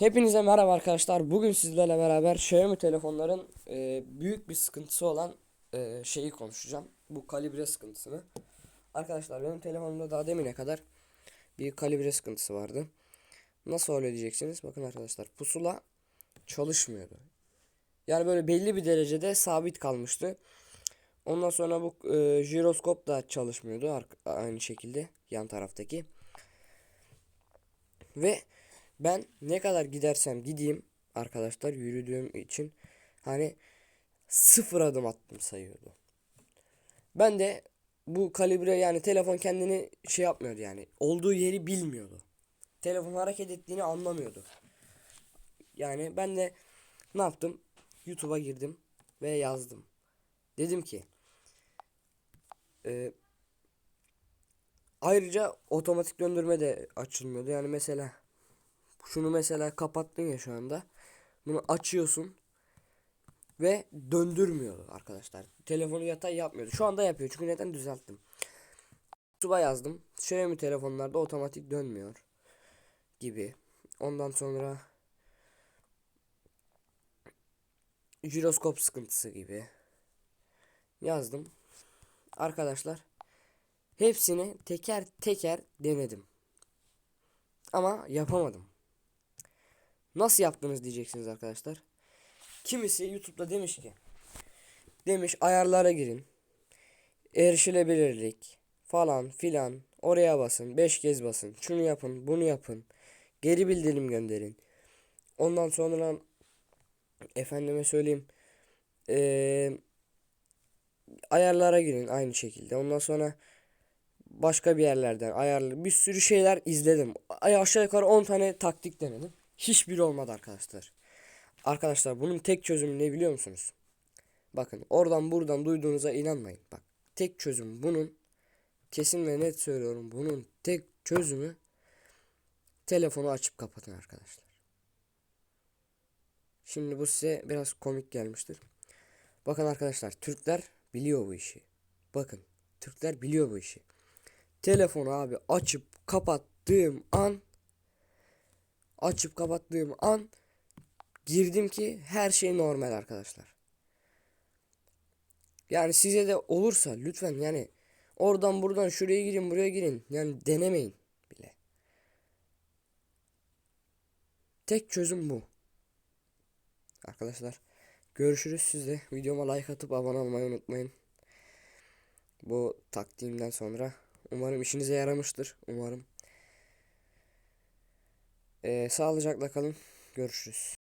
Hepinize merhaba arkadaşlar. Bugün sizlerle beraber Xiaomi telefonların e, büyük bir sıkıntısı olan e, şeyi konuşacağım. Bu kalibre sıkıntısını. Arkadaşlar benim telefonumda daha demine kadar bir kalibre sıkıntısı vardı. Nasıl öyle diyeceksiniz? Bakın arkadaşlar pusula çalışmıyordu. Yani böyle belli bir derecede sabit kalmıştı. Ondan sonra bu e, jiroskop da çalışmıyordu aynı şekilde yan taraftaki. Ve ben ne kadar gidersem gideyim arkadaşlar yürüdüğüm için hani sıfır adım attım sayıyordu. Ben de bu kalibre yani telefon kendini şey yapmıyordu yani olduğu yeri bilmiyordu. Telefon hareket ettiğini anlamıyordu. Yani ben de ne yaptım? YouTube'a girdim ve yazdım. Dedim ki e, ayrıca otomatik döndürme de açılmıyordu. Yani mesela şunu mesela kapattın ya şu anda. Bunu açıyorsun ve döndürmüyor arkadaşlar. Telefonu yatay yapmıyordu. Şu anda yapıyor çünkü neden düzelttim. YouTube'a yazdım. Xiaomi telefonlarda otomatik dönmüyor gibi. Ondan sonra jiroskop sıkıntısı gibi yazdım. Arkadaşlar hepsini teker teker denedim. Ama yapamadım. Nasıl yaptınız diyeceksiniz arkadaşlar. Kimisi YouTube'da demiş ki demiş ayarlara girin. Erişilebilirlik falan filan. Oraya basın 5 kez basın. Şunu yapın bunu yapın. Geri bildirim gönderin. Ondan sonra efendime söyleyeyim eee, ayarlara girin aynı şekilde. Ondan sonra başka bir yerlerden ayarlı. Bir sürü şeyler izledim. Aşağı yukarı 10 tane taktik denedim hiçbiri olmadı arkadaşlar arkadaşlar bunun tek çözümü ne biliyor musunuz bakın oradan buradan duyduğunuza inanmayın bak tek çözüm bunun kesin ve net söylüyorum bunun tek çözümü telefonu açıp kapatın arkadaşlar. Şimdi bu size biraz komik gelmiştir. Bakın arkadaşlar Türkler biliyor bu işi. Bakın Türkler biliyor bu işi. Telefonu abi açıp kapattığım an açıp kapattığım an girdim ki her şey normal arkadaşlar. Yani size de olursa lütfen yani Oradan buradan şuraya girin buraya girin. Yani denemeyin bile. Tek çözüm bu. Arkadaşlar görüşürüz sizle. Videoma like atıp abone olmayı unutmayın. Bu taktiğimden sonra umarım işinize yaramıştır. Umarım. Ee, sağlıcakla kalın. Görüşürüz.